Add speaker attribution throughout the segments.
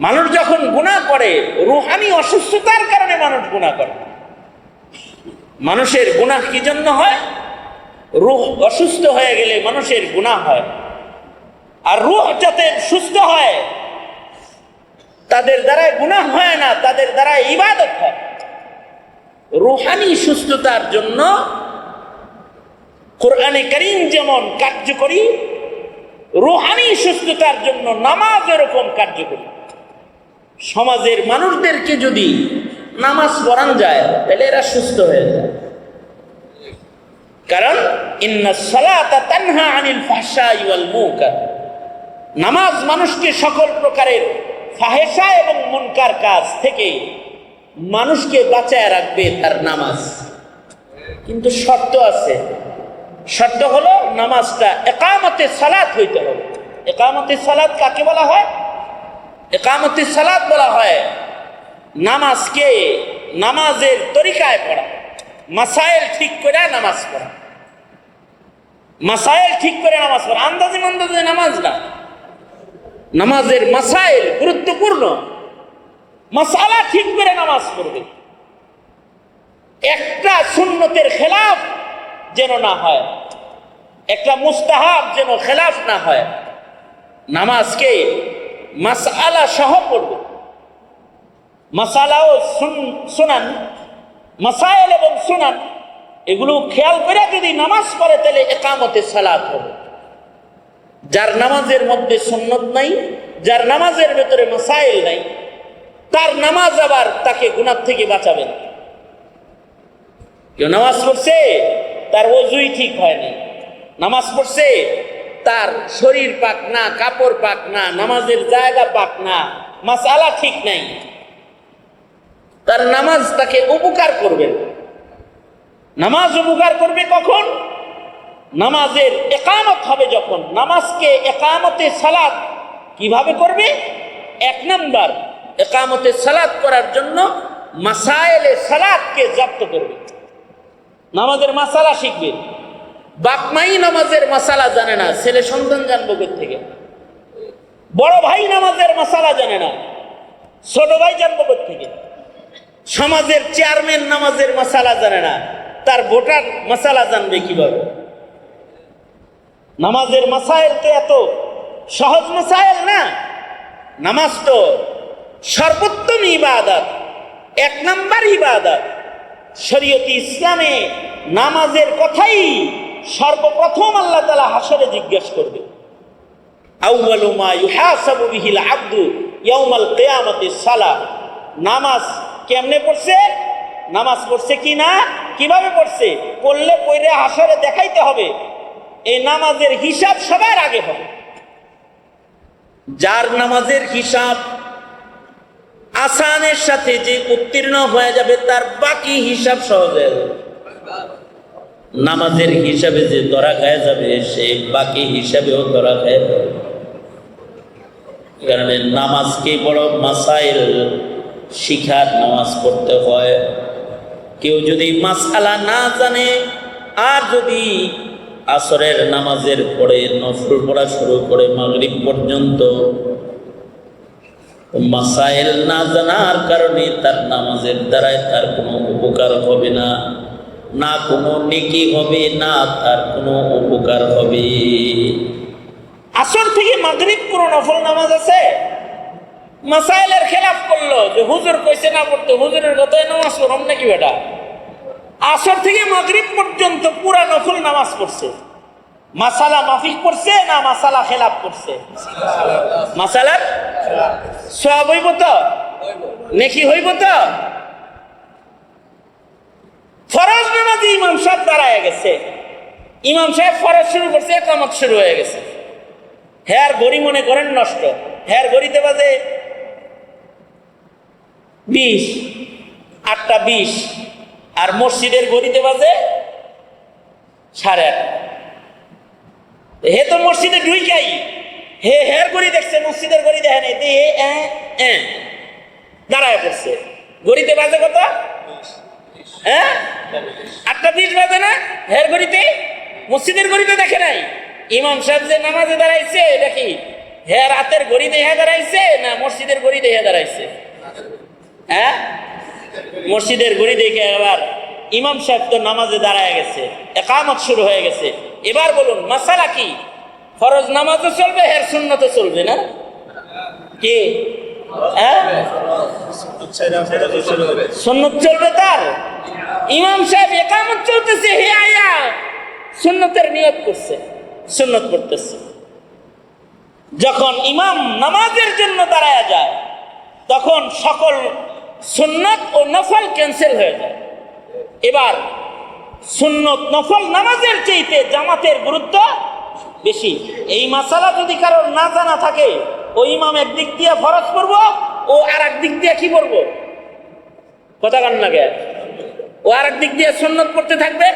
Speaker 1: মানুষ যখন গুনাহ করে, রুহানি অসুস্থতার কারণে মানুষ গুণা করে। মানুষের গুণা কি জন্য হয়? রুহ অসুস্থ হয়ে গেলে মানুষের গুণা হয়। আর রুহ যাতে সুস্থ হয় তাদের দ্বারা গুনাহ হয় না, তাদের দ্বারা ইবাদত হয়। রুহানি সুস্থতার জন্য কোরআনে করিম যেমন কার্যকরী, রুহানি সুস্থতার জন্য নামাজ এরকম কার্যকরী। সমাজের মানুষদেরকে যদি নামাজ পড়ান যায়, তাহলে এরা সুস্থ হয়ে যায়। কারণ নামাজ মানুষকে সকল প্রকারের ফাহেসা এবং মুনকার কাজ থেকে মানুষকে বাঁচায় রাখবে তার নামাজ। কিন্তু শর্ত আছে। শর্ত হলো নামাজটা একামতে সালাত হইতে হবে। একামতে সালাত কাকে বলা হয়? একামতে সালাত বলা হয় নামাজকে নামাজের তরিকায় পড়া। মাসাইল ঠিক করে নামাজ পড়া। মাসাইল ঠিক করে নামাজ পড়া। আন্দাজে আন্দাজে নামাজ না। নামাজের মাসাইল গুরুত্বপূর্ণ। মাসালা ঠিক করে নামাজ পড়বে। একটা সুন্নতের খেলাফ যেন না হয়, একটা মুস্তাহাব যেন খেলাফ না হয়, নামাজকে মাসালা সহ পড়বে। মাসালা ও সুনান, মাসাইল এবং সুনান, এগুলো খেয়াল করে যদি নামাজ পড়ে তাহলে একামতে সালাত হবে। যার নামাজের মধ্যে সুন্নত নাই, যার নামাজের ভেতরে মাসাইল নাই, তার নামাজ আবার তাকে গুনার থেকে বাঁচাবে না। কেউ নামাজ পড়ছে, তার অজুই ঠিক হয় নামাজ পড়ছে, তার শরীর পাক না, কাপড় পাক না, নামাজের জায়গা পাক না, মাসালা ঠিক নাই। তার নামাজ তাকে উপকার করবে নামাজ উপকার করবে কখন? নামাজের একামত হবে যখন। নামাজকে একামতে সালাদ কীভাবে করবে? এক নাম্বার, একামতে সালাদ করার জন্য মাসায়েলে সালাদকে জব্দ করবে। নামাজের মাসালা শিখবে। বাপমাই নামাজের মাসালা জানে না, ছেলে সন্তান জানব থেকে? বড় ভাই নামাজের মাসালা জানে না, ছোট ভাই জানব থেকে? সমাজের চেয়ারম্যান নামাজের মাসালা জানে না, তার ভোটার মাসালা জানবে কীভাবে? নামাজের মাসাইল তো এত সহজ মাসাইল না। নামাজ তো সর্বোত্তম ইবাদত, এক নাম্বার ইবাদত। শরীয়তি ইসলামে নামাজের কথাই সর্বপ্রথম আল্লাহ তালা হাসরে জিজ্ঞেস করবে। নামাজ কেমনে পড়ছে? নামাজ পড়ছে কি না? কীভাবে পড়ছে? পড়লে পড়ে হাসরে দেখাইতে হবে। এই নামাজের হিসাব সবার আগে হবে। যার নামাজের হিসাব আসানের সাথে যে উত্তীর্ণ হয়ে যাবে, তার বাকি হিসাব সহজ হয়ে যাবে। নামাজের হিসাবে যে ধরা খায় যাবে, সে বাকি হিসাবেও ধরা খায় যাবে। কারণে নামাজকে বড় মাসাইল? শিখার নামাজ পড়তে হয়। কেউ যদি মাসালা না জানে, আর যদি আসরের নামাজের পরে, নফল পড়া শুরু করে মাগরিব পর্যন্ত, মাসাইল না জানার কারণে তার নামাজের দ্বারায় তার কোনো উপকার হবে না না কোনো নেকি হবে, না তার কোনো উপকার হবে। আসর থেকে মাগরিব কোনো নফল নামাজ আছে? মাসাইলের খেলাফ করল যে হুজুর কইছে না পড়তে, হুজুরের কথায় নামাজ পড়ম নাকি বেটা? আসর থেকে মাগরিব পর্যন্ত পুরা নফল নামাজ পড়ছে। মাসালা মাফিক পড়ছে না মাসালা খেলাপ করছে মাসালার সব হইব তো? নেকি হইব তো? ফরজ নামাজি ইমাম সাহেব দাঁড়ায় গেছে। ইমাম সাহেব ফরজ শুরু করছে, একামত শুরু হয়ে গেছে। হ্যার গড়ি মনে করেন নষ্ট। হ্যার গড়িতে বাজে বিশ, আটটা বিশ। আর মসজিদের গড়িতে বাজে সাড়ে আট হে তো মসজিদে ঢুইকাই। হে হের গড়ি দেখছে, মসজিদের গড়ি দেখে নাই। হে দাঁড়ায় পড়ছে গড়িতে বাজে কত? হ্যাঁ আটটা বিশ বাজে না? হের গড়িতে মসজিদের গড়িতে দেখে নাই। ইমাম সাহেব যে নামাজে দাঁড়াইছে, এটা কি? হ্যাঁ রাতের গড়ি দেখে দাঁড়াইছে না মসজিদের গড়ি দেখে দাঁড়াইছে? হ্যাঁ? মসজিদের গড়ি দেখে আবার ইমাম সাহেব তো নামাজে দাঁড়ায় গেছে, একামত শুরু হয়ে গেছে। এবার বলুন, মাসালা কি? ফরজ নামাজও চলবে, হের সুন্নত চলবে না? কি? হ্যাঁ? ইমাম সাহেব একামত চলতেছে সুন্নতের করছে, সুন্নত যখন ইমাম নামাজের জন্য দাঁড়ায় যায়, তখন সকল সুন্নত ও নফল ক্যান্সেল হয়ে যায়। এবার সুন্নত, নফল নামাজের চাইতে জামাতের গুরুত্ব বেশি। এই মাসালা যদি কারোর না জানা থাকে, ও ইমাম একদিক দিয়ে ফরজ করব ও আর দিক দিয়ে কি করব কথা কান লাগে ও আর দিক দিয়ে সুন্নত করতে থাকবে?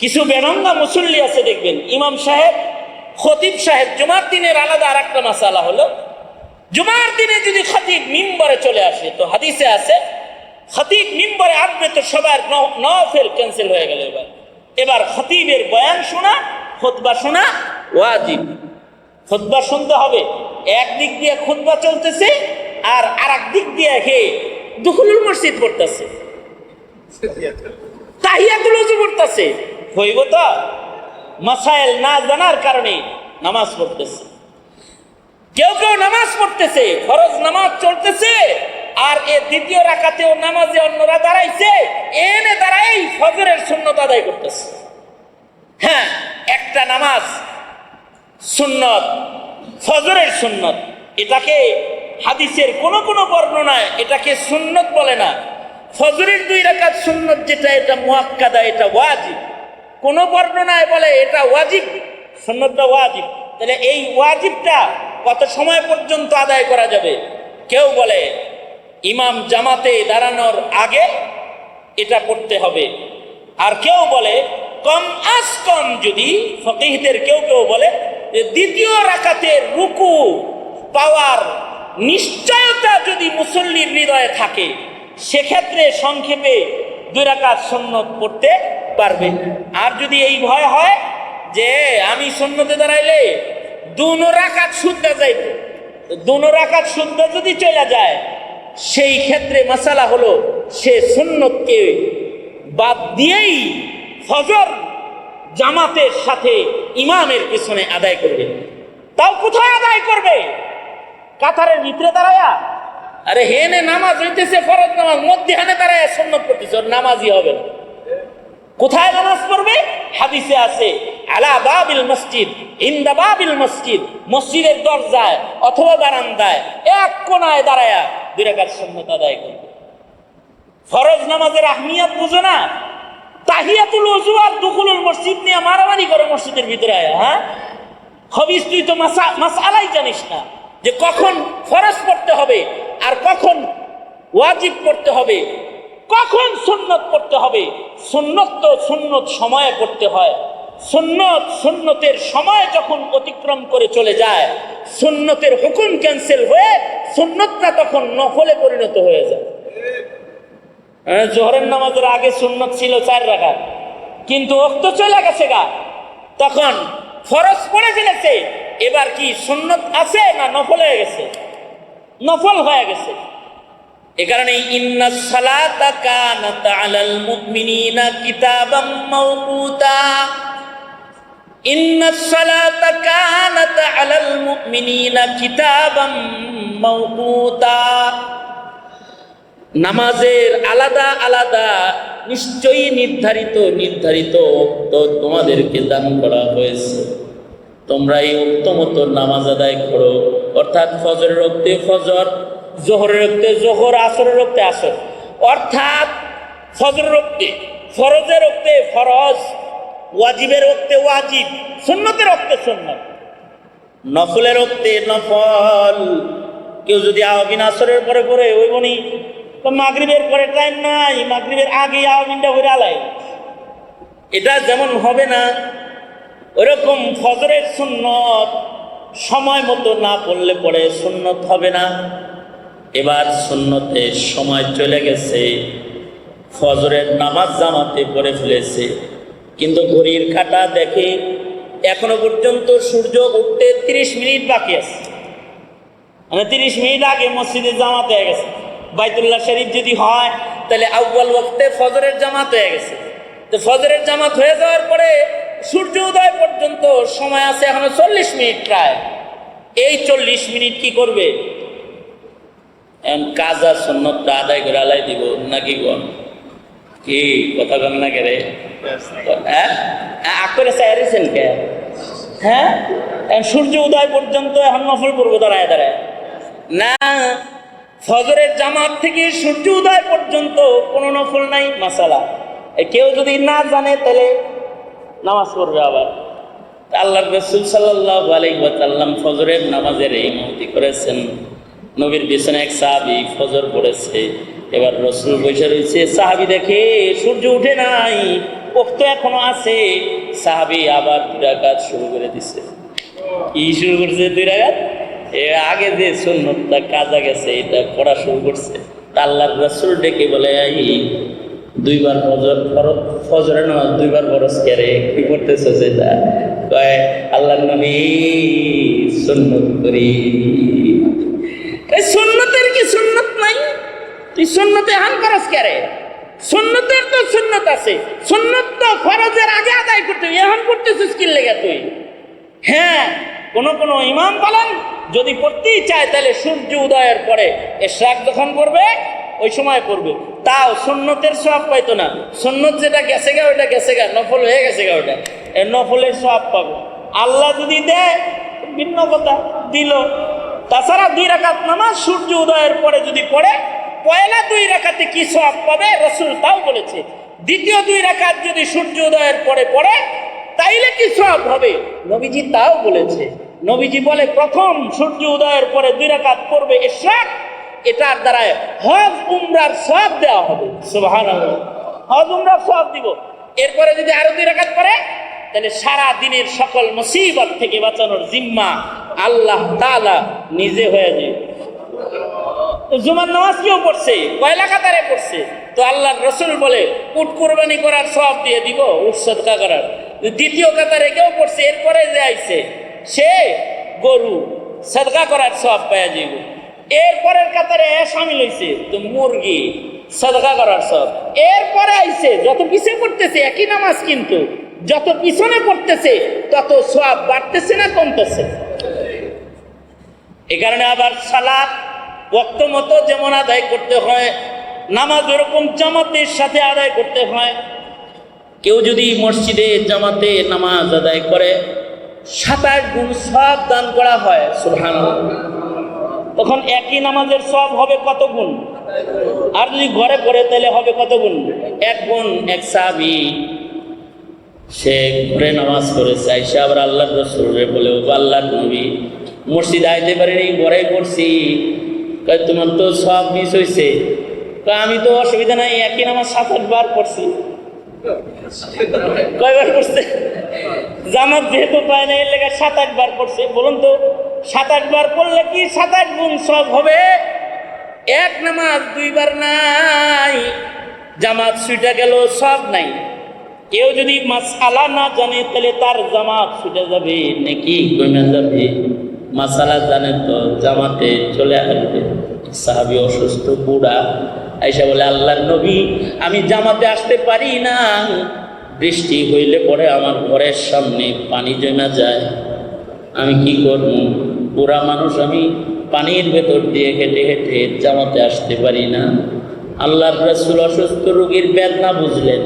Speaker 1: কিছু বেনঙ্গা মুসল্লি আছে দেখবেন, ইমাম সাহেব, খতিব সাহেব, জুমার দিনের আলাদা আর একটা মাসালা হলো জুমার দিনে যদি খতিব মিম্বরে চলে আসে, তো হাদিসে আছে, খতিব মিম্বরে আসবে তো সবার নফেল ক্যান্সেল হয়ে গেল এবার। এবার খতিবের বয়ান শোনা খোদবা শোনা, ওয়াজিব। খুতবা শুনতে হবে একদিক দিয়ে খুতবা চলতেছে আর আর দিক দিয়ে হে দুখুলুল মসজিদ পড়তেছে। তাহিয়াতুল উজু পড়তেছে। হইব তো? মাসাইল না জানার কারণে নামাজ পড়তেছে। কেউ কেউ নামাজ পড়তেছে, ফরজ নামাজ চলতেছে, আর এ দ্বিতীয় রাখাতেও নামাজে অন্যরা দাঁড়াইছে, এনে দাঁড়াই ফজরের শূন্যত আদায় করতেছে। হ্যাঁ একটা নামাজ সুন্নত, ফজরের সুন্নত, এটাকে হাদিসের কোন কোন বর্ণনায় এটাকে সুন্নত বলে না। ফজরের দুই রাকাত সুন্নত যেটা, এটা মুয়াক্কাদা, এটা ওয়াজিব। কোন বর্ণনায় বলে এটা ওয়াজিব, সুন্নতটা ওয়াজিব। তাহলে এই ওয়াজিবটা কত সময় পর্যন্ত আদায় করা যাবে? কেউ বলে, ইমাম জামাতে দাঁড়ানোর আগে এটা পড়তে হবে। আর কেউ বলে, কম আস কম যদি। ফকিহদের কেউ কেউ বলে, যে দ্বিতীয় রাকাতের রুকু পাওয়ার নিশ্চয়তা যদি মুসল্লির হৃদয়ে থাকে, সেক্ষেত্রে সংক্ষেপে দুই রাকাত সন্ন্যত পড়তে পারবে। আর যদি এই ভয় হয় যে, আমি সন্ন্যতে দাঁড়াইলে দুনো রাকাত শুদ্ধ যাইবে দুনো রাকাত শুদ্ধ যদি চলে যায়, সেই ক্ষেত্রে মশালা হলো সে সুন্নতকে বাদ দিয়েই ফজর জামাতের সাথে ইমামের পিছনে আদায় করবে। তাও কোথায় আদায় করবে? কাতারের ভিতরে দাঁড়ায়া? আরে হেনে নামাজ হইতেছে, ফরজ নামাজ মধ্যে হানে দাঁড়ায় সন্ন্যত করতেছে নামাজই হবে না। কোথায় নামাজ পড়বে? হাদিসে আছে, আলা বাবিল মসজিদ, ইন্দা বাবিল মসজিদ, মসজিদের দরজায় অথবা বারান্দায়, এক কোনায় দাঁড়ায়া দুই রাকাত সুন্নত আদায় করবে। ফরজ নামাজের আহমিয়াত বুঝো না? তাহিয়াতুল ওযু আর দুখুলুল মসজিদ নিয়ে মারামারি করে মসজিদের ভিতরে আয়া হ্যাঁ? হবিস তুই তো মাসা মাসালাই জানিস না যে কখন ফরজ পড়তে হবে আর কখন ওয়াজিব পড়তে হবে। কখন সুন্নত পড়তে হবে? সুন্নত তো সুন্নত সময়ে পড়তে হয়। সুন্নত সুন্নতের সময় যখন অতিক্রম করে চলে যায় সুন্নতের হুকুম ক্যান্সেল হয়ে সুন্নতটা তখন নফলে পরিণত হয়ে যায়। হ্যাঁ, জোহরের নামাজের আগে সুন্নত ছিল চার রাখা কিন্তু অক্ত চলে গেছে গা। তখন ফরজ পড়ে ফেলেছে। এবার কি সুন্নত আছে না নফল হয়ে গেছে? নফল হয়ে গেছে। কারণে নামাজের আলাদা আলাদা, নিশ্চয়ই নির্ধারিত নির্ধারিত অক্ত তোমাদেরকে দান করা হয়েছে। তোমরা এই উক্ত মতো নামাজ আদায় করো। অর্থাৎ ফজরের রক্তে ফজর জোহরের রক্তে, জোহর আসরের রক্তে আসর। অর্থাৎ ফজর রক্তে, ফরজের রক্তে ফরজ, ওয়াজিবের রক্তে ওয়াজিব, সুন্নতের রক্তে সুন্নত। নফলের রক্তে নফল। কেউ যদি আওয়াবিন আসরের পরে পরে ওই বনি মাগরিবের পরে টাইম নাই, মাগরিবের আগে আওয়াবিনটা হয়ে আলাই এটা যেমন হবে না ওরকম ফজরের সুন্নত সময় মতো না পড়লে পরে সুন্নত হবে না। এবার সুন্নতে সময় চলে গেছে, ফজরের নামাজ জামাতে পড়ে ফেলেছে। কিন্তু ঘড়ির কাঁটা দেখে এখনও পর্যন্ত সূর্য উঠতে তিরিশ মিনিট বাকি আছে। মানে তিরিশ মিনিট আগে মসজিদে জামাত হয়ে গেছে। বাইতুল্লাহ শরীফ যদি হয়, তাহলে আউ্বাল ওক্তে ফজরের জামাত হয়ে গেছে। তো ফজরের জামাত হয়ে যাওয়ার পরে সূর্য উদয় পর্যন্ত সময় আছে এখনও চল্লিশ মিনিট প্রায়। এই চল্লিশ মিনিট কি করবে? এখন কাজা সন্ন্যতটা আদায় করে আলাই দিব নাকি গন কি কথা কন না কেরে হ্যাঁ? আকরে চাইছেন কে? হ্যাঁ? সূর্য উদয় পর্যন্ত এখন নফল পড়ব দাঁড়ায় দাঁড়ায়। না ফজরের জামাত থেকে সূর্য উদয় পর্যন্ত কোনো নফল নাই মাসালা। কেউ যদি না জানে তাহলে নামাজ পড়বে আবার। আল্লাহ রসুল সাল্লাহ আলাইসাল্লাম ফজরের নামাজের এই মহতি করেছেন। নবীর পিছনে এক সাহাবি ফজর পড়েছে। এবার রসুল বসে রয়েছে, সাহাবি দেখে, সূর্য উঠে নাই পোক্ত এখনও আছে। সাহাবি আবার দুই রাকাত শুরু করে দিছে। কি শুরু করছে দুই রাকাত? এ আগে যে সুন্নতটা কাজা গেছে, এটা পড়া শুরু করছে। তা আল্লাহর রসুল ডেকে বলে দুইবার ফজর ফরজ ফজরে নামাজ দুইবার ফরজ করে, কি করতেছে সেটা? কয় আল্লাহ নবী সুন্নত করি এই সুন্নতের কি সুন্নত নাই তুই সুন্নতে হান ফরজ করে। সুন্নতের তো সুন্নত আছে। সুন্নত তো ফরজের আগে আদায় করতে। এখন করতেছিস কি লেগে তুই? হ্যাঁ কোন কোন ইমাম বলেন, যদি পড়তেই চায়, তাহলে সূর্য উদয়ের পরে এশরাক যখন করবে ওই সময় করবে তাও সুন্নতের সব পাইতো না। সুন্নত যেটা গেছে গা ওটা গেছে গা। নফল হয়ে গেছে গা ওটা এ নফলের সব পাবো। আল্লাহ যদি দেয়, ভিন্ন কথা, দিল। তাছাড়া দুই রাকাত নামাজ সূর্য উদয়ের পরে যদি পড়ে পয়লা দুই রাকাতে কি সব পাবে? রসুল তাও বলেছে, দ্বিতীয় দুই রাকাত যদি সূর্য উদয়ের পরে পড়ে, তাইলে কি সব হবে? নবীজি তাও বলেছে, নবীজি বলে, প্রথম সূর্য উদয়ের পরে দুই রাকাত পড়বে ইশরাক, এটার দ্বারা হজ, উমরার সব দেওয়া হবে। সুবহানাল্লাহ। হজ, উমরার সব দিব। এরপরে যদি আরও দুই রাকাত পড়ে তাহলে সারা দিনের সকল মুসিবত থেকে বাঁচানোর জিম্মা আল্লাহ তালা নিজে হয়ে তো জুমার নামাজ কেউ পড়ছে? কয়লা কাতারে পড়ছে? তো আল্লাহ রসুল বলে, উট কোরবানি করার সব দিয়ে দিব, উট সদকা করার। দ্বিতীয় কাতারে কেউ পড়ছে? এরপরে যে আইছে, সে গরু সদকা করার সব পাওয়া যাইব। এরপরের কাতারে সামিল হয়েছে তো মুরগি সদকা করার সব এরপরে আইছে, যত পিছিয়ে পড়তেছে, একই নামাজ কিন্তু, যত পিছনে পড়তেছে, তত সব বাড়তেছে না কমতেছে। এ কারণে আবার সালাদ ওক্ত মতো যেমন আদায় করতে হয়, নামাজ ওরকম জামাতের সাথে আদায় করতে হয়। কেউ যদি মসজিদে জামাতে নামাজ আদায় করে সাতাশ গুণ সব দান করা হয় সুলহান তখন একই নামাজের সব হবে কত গুণ? আর যদি ঘরে পড়ে তাহলে হবে কত গুণ? এক গুণ, এক সাবি। সে ঘরে নামাজ করেছে আইসা আবার আল্লাহ রসুলের বলে ও আল্লাহর নবী মসজিদ আইতে পারিনি পড়ছি। কয়, তোমার তো সব মিস হয়েছে আমি তো অসুবিধা নাই, একই নামাজ সাত আটবার পড়ছি। কয়বার পড়ছে? জামাত যেহেতু পায় না, এর লেগে সাত আটবার পড়ছে। বলুন তো, সাত আটবার পড়লে কি সাত, আট গুণ সব হবে? এক নামাজ দুইবার নাই, জামাত সুইটা গেল, সব নাই। কেউ যদি মাসালা না জানে, তাহলে তার জামাত ছুটে যাবে, নাকি কমে যাবে? মাসালা জানে তো, জামাতে চলে আসবে। সাহাবি অসুস্থ, বুড়া। আইসা বলে, আল্লাহর নবী, আমি জামাতে আসতে পারি না। বৃষ্টি হইলে পরে আমার ঘরের সামনে পানি জমা যায়। আমি কি করব? বুড়া মানুষ, আমি পানির ভেতর দিয়ে হেঁটে হেঁটে জামাতে আসতে পারি না। আল্লাহর রসুল অসুস্থ রোগীর বেদনা বুঝলেন।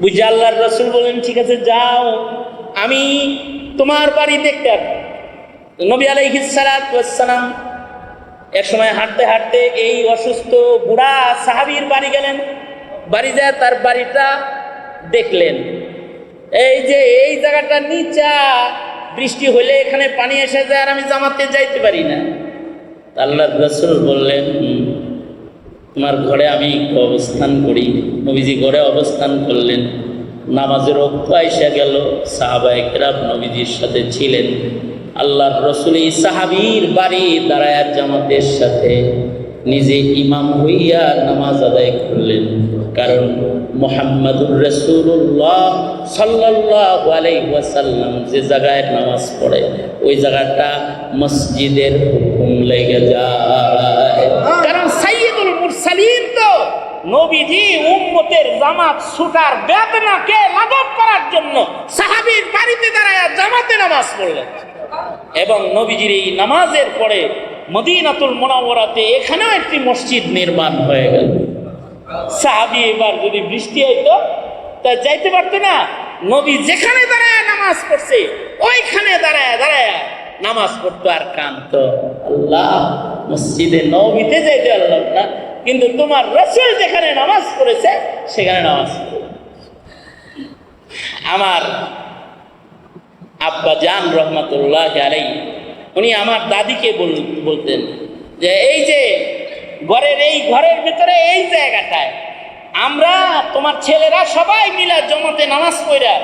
Speaker 1: বুঝে আল্লাহর রসুল বলেন, ঠিক আছে, যাও। আমি তোমার বাড়ি দেখতে নবী আলাইহিসালাম এক সময় হাঁটতে হাঁটতে এই অসুস্থ বুড়া সাহাবির বাড়ি গেলেন। বাড়ি যায় তার বাড়িটা দেখলেন। এই যে এই জায়গাটা নিচা বৃষ্টি হলে এখানে পানি এসে যায় আর আমি জামাতে যাইতে পারি না। আল্লাহ রসুল বললেন "হুম, তোমার ঘরে আমি অবস্থান করি। নবীজি ঘরে অবস্থান করলেন। নামাজের রক্ত আইসা গেল সাহাবায় কেরাম নবীজির সাথে ছিলেন। আল্লাহর রসুল এই সাহাবির বাড়ি দাঁড়ায় জামাতের সাথে নিজে ইমাম হইয়া নামাজ আদায় করলেন। কারণ মোহাম্মদুর রসুল্লাহ সাল্লাহ আলাইসাল্লাম যে জায়গায় নামাজ পড়ে, ওই জায়গাটা মসজিদের হুকুম লেগে যায়। কারণ সাইয়দুল মুরসালিন তো নবীজি উম্মতের জামাত ছুটার বেদনাকে লাঘব করার জন্য সাহাবীর বাড়িতে দাঁড়ায় জামাতে নামাজ পড়লেন। এবং নবীজির এই নামাজের পরে মদিনাতুল মোনাওয়ারাতে এখানেও একটি মসজিদ নির্মাণ হয়ে গেল। সাহাবি এবার যদি বৃষ্টি হইতো, তা যাইতে পারতো না। নবী যেখানে দাঁড়ায় নামাজ পড়ছে, ওইখানে দাঁড়ায় দাঁড়ায় নামাজ পড়তো আর কান্ত আল্লাহ, মসজিদে নবীতে যাইতে পারলাম না। কিন্তু তোমার রসুল যেখানে নামাজ পড়েছে, সেখানে নামাজ আমার আব্বা জান রহমতুল্লাহ আলাই উনি আমার দাদিকে বল- বলতেন যে, এই যে, ঘরের এই ঘরের ভিতরে এই জায়গাটায় আমরা, তোমার ছেলেরা সবাই মিলে জমাতে নামাজ পড়া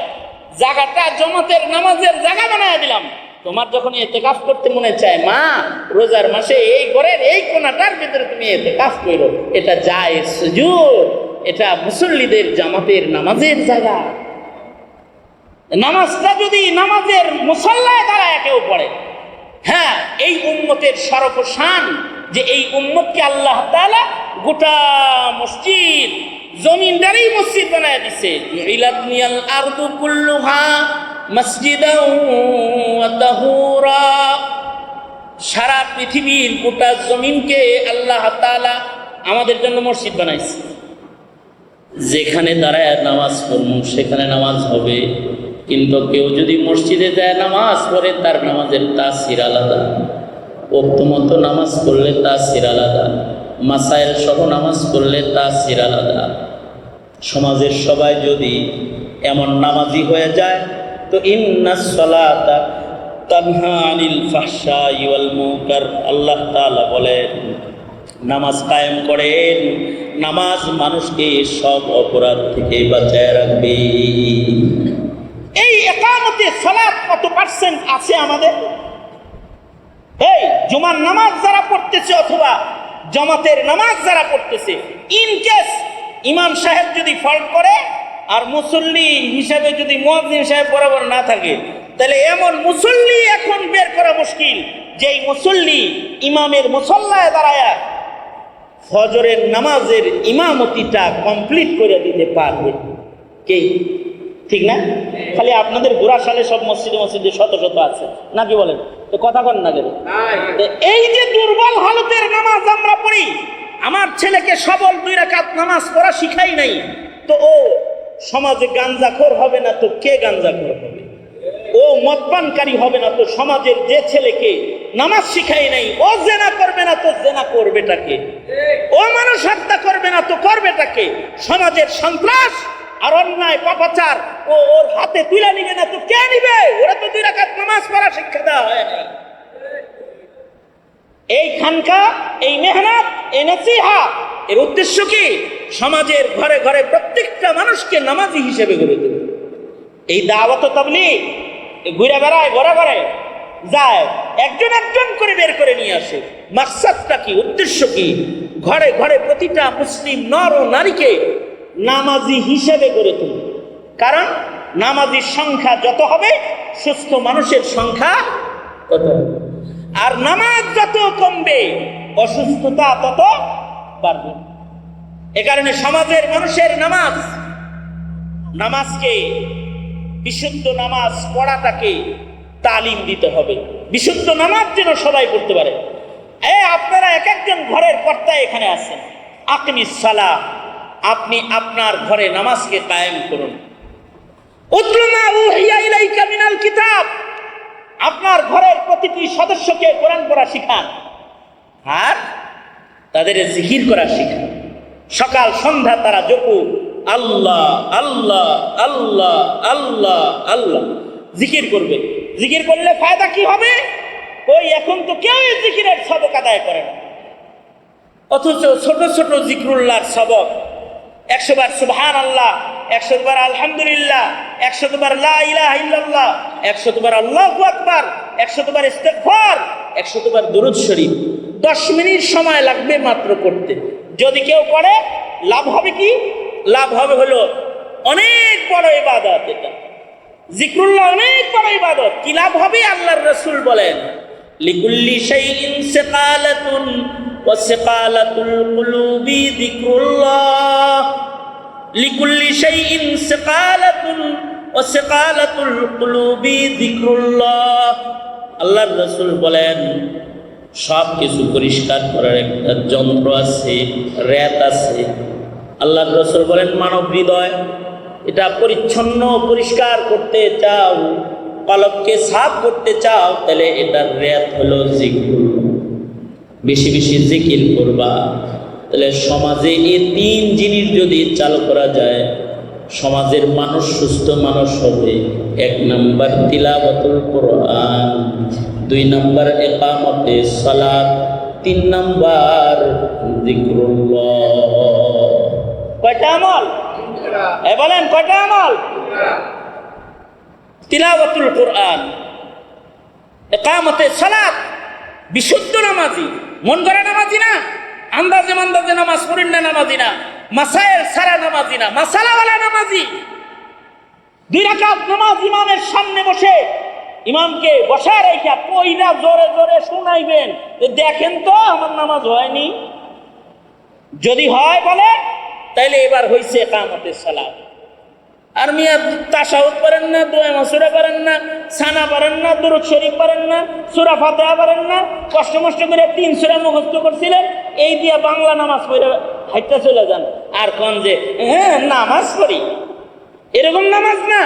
Speaker 1: জায়গাটা, জমাতের নামাজের জায়গা বানায় দিলাম। তোমার যখন এতে কাজ করতে মনে চায়, মা, রোজার মাসে এই ঘরের এই কোনাটার ভিতরে তুমি এতে কাজ করো। এটা যায় সুজুর। এটা মুসল্লিদের জামাতের নামাজের জায়গা। নামাজটা যদি নামাজের মুসল্লায় দাঁড়ায় কেউ পড়ে হ্যাঁ এই উম্মতের শরফ ও শান যে এই উম্মতকে আল্লাহ তাআলা গোটা মসজিদ জমিনদারেই মসজিদ বানায় দিছে। কুল্লুহা সারা পৃথিবীর গোটা জমিনকে আল্লাহ তাআলা আমাদের জন্য মসজিদ বানাইছে। যেখানে দাঁড়ায় নামাজ পড়ব, সেখানে নামাজ হবে। কিন্তু কেউ যদি মসজিদে যায় নামাজ পড়ে, তার নামাজের তাসির আলাদা। মতো নামাজ পড়লে তাসির আলাদা। মাসাইল সহ নামাজ পড়লে তাসির আলাদা। সমাজের সবাই যদি এমন নামাজি হয়ে যায়, তো মুনকার, আল্লাহ তাআলা বলেন, নামাজ কায়েম করেন, নামাজ মানুষকে সব অপরাধ থেকে বাঁচায় রাখবে। এই একামতে সালাত কত পার্সেন্ট আছে আমাদের? এই জুমার নামাজ যারা পড়তেছে অথবা জমাতের নামাজ যারা পড়তেছে ইন কেস ইমাম সাহেব যদি ফল্ট করে আর মুসল্লি হিসাবে যদি মুয়াজ্জিন সাহেব বরাবর না থাকে, তাহলে এমন মুসল্লি এখন বের করা মুশকিল যেই মুসল্লি ইমামের মুসল্লায় দাঁড়ায় ফজরের নামাজের ইমামতিটা কমপ্লিট করে দিতে পারবে। কে? ঠিক না? খালি আপনাদের গোড়া সালে সব মসজিদে মসজিদে শত শত আছে। নাকি বলেন? তো কথা কন না কেন? এই যে দুর্বল হালতের নামাজ আমরা পড়ি আমার ছেলেকে সবল দুই রাকাত নামাজ পড়া শিখাই নাই তো ও সমাজে গাঞ্জাখোর হবে না তো কে গাঞ্জাখোর হবে? ও মদপানকারী হবে না তো সমাজের যে ছেলেকে নামাজ শিখাই নাই ও জেনা করবে না তো জেনা করবেটাকে ও মানুষ হত্যা করবে না তো করবেটাকে সমাজের সন্ত্রাস আর অন্যায় পাপাচার ও ওর হাতে তুলে নিবে না, তো কে নিবে? ওরা তো দুই রাকাত নামাজ পড়া শিক্ষা দেওয়া হয় নাই। এই খানকা, এই মেহনত, এই নসিহা, এর উদ্দেশ্য কি? সমাজের ঘরে ঘরে প্রত্যেকটা মানুষকে নামাজি হিসেবে গড়ে তোলে। এই দাওয়াত তাবলিগ ঘুরে বেড়ায়, ঘরে ঘরে যায়, একজন একজন করে বের করে নিয়ে আসে। মাকসাদটা কি, উদ্দেশ্য কি? ঘরে ঘরে প্রতিটা মুসলিম নর ও নারীকে নামাজি হিসেবে গড়ে তুলবে। কারণ নামাজির সংখ্যা যত হবে, সুস্থ মানুষের সংখ্যা তত। আর নামাজ যত কমবে, অসুস্থতা তত বাড়বে। এ কারণে সমাজের মানুষের নামাজ, নামাজকে, বিশুদ্ধ নামাজ পড়াটাকে তালিম দিতে হবে। বিশুদ্ধ নামাজ যেন সবাই পড়তে পারে। এ, আপনারা এক একজন ঘরের কর্তায় এখানে আছেন। আপনি সালা আপনি আপনার ঘরে নামাজকে কায়েম করুন। মিনাল কিতাব। আপনার ঘরের প্রতিটি সদস্যকে কোরআন পড়া শিখান। আর তাদের জিকির করা শিখান। সকাল সন্ধ্যা তারা জপু। আল্লাহ আল্লাহ আল্লাহ আল্লাহ আল্লাহ। জিকির করবে। জিকির করলে ফায়দা কি হবে? ওই এখন তো কেউ জিকিরের সবক আদায় করে না। অথচ ছোট ছোট জিক্রুল্লাহর সবক একশো বার সুবহান আল্লাহ একশো বার আলহামদুলিল্লাহ একশো বার ইল্লাল্লাহ একশো বার আল্লাহু আকবার একশো বার ইস্তেগফার একশো বার দুরুদ শরীফ। দশ মিনিট সময় লাগবে মাত্র করতে। যদি কেউ করে, লাভ হবে কি? লাভ হবে হলো অনেক বড় ইবাদত এটা। জিক্রুল্লাহ অনেক বড় ইবাদত। কি লাভ হবে? আল্লাহর রসুল বলেন, লিকুল্লি শাইইন সিকালাতুন ওয়া সিকালাতুল কুলুবি যিকরুল্লাহ। লিকুল্লি শাইইন সিকালাতুন ওয়া সিকালাতুল কুলুবি যিকরুল্লাহ। আল্লাহর রসুল বলেন, সব কিছু পরিষ্কার করার একটা যন্ত্র আছে র্যাত আছে। আল্লাহর রসুল বলেন, মানব হৃদয়, এটা পরিচ্ছন্ন, পরিষ্কার করতে চাও, কলবকে সাফ করতে চাও, তাহলে এটার রেত হলো জিকির বেশি বেশি জিকির করবা। তাহলে সমাজে এই তিন জিনিস যদি চালু করা যায়, সমাজের মানুষ সুস্থ মানুষ হবে। এক নাম্বার তিলাবতুল কোরআন, দুই নাম্বার একামতে সালাত, তিন নাম্বার বলেন, কয়টা আমল? তিলাওয়াতুল কোরআন, একামতে সালাত, বিশুদ্ধ নামাজি। মন করা নামাজি না, আন্দাজে মান্দাজে নামাজ পড়েন না নামাজি না। মাসায়ের সারা নামাজি না, মাসালাওয়ালা নামাজি। দুই রাকাত নামাজ ইমামের সামনে বসে, ইমামকে বসায় রেখা পইরা জোরে জোরে শুনাইবেন দেখেন তো আমার নামাজ হয়নি। যদি হয় বলে, তাইলে এবার হইছে কামতের সালাত। আর মিয়া তাসাউদ পারেন না, দোয়া মাসুরা পারেন না, সানা পারেন না, দুরুদ শরীফ পারেন না, সুরা ফাতেহা পারেন না, কষ্ট মষ্ট করে তিন সুরা মুখস্থ করছিলেন, এই দিয়া বাংলা নামাজ পড়ে হাইটা চলে যান। আর কোন যে হ্যাঁ নামাজ পড়ি। এরকম নামাজ না।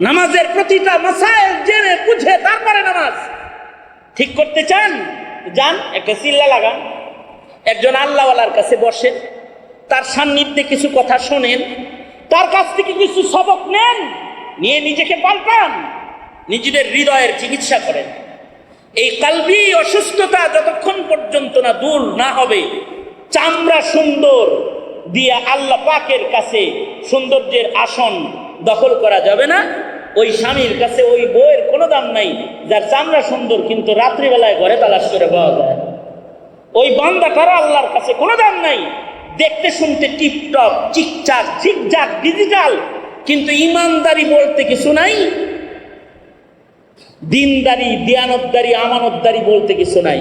Speaker 1: নামাজের প্রতিটা মাসায় জেনে বুঝে তারপরে নামাজ। ঠিক করতে চান? যান, একটা চিল্লা লাগান। একজন আল্লাহওয়ালার কাছে বসেন। তার সান্নিধ্যে কিছু কথা শোনেন। তার কাছ থেকে কিছু সবক নেন, নিয়ে নিজেকে পাল্টান, নিজেদের হৃদয়ের চিকিৎসা করেন। এই কালবি অসুস্থতা যতক্ষণ পর্যন্ত না দূর না হবে, চামড়া সুন্দর দিয়ে আল্লাহ পাকের কাছে সৌন্দর্যের আসন দখল করা যাবে না। ওই স্বামীর কাছে ওই বইয়ের কোনো দাম নাই, যার চামড়া সুন্দর কিন্তু রাত্রিবেলায় ঘরে তালাশ করে পাওয়া যায়। ওই বান্দাটারও আল্লাহর কাছে কোনো দাম নাই। দেখতে শুনতে টিপটপ, চিকচাক, ঝিকঝাক, ডিজিটাল। কিন্তু ইমানদারি বলতে কিছু নাই। দিনদারি, দিয়ানতদারি, আমানতদারি বলতে কিছু নাই।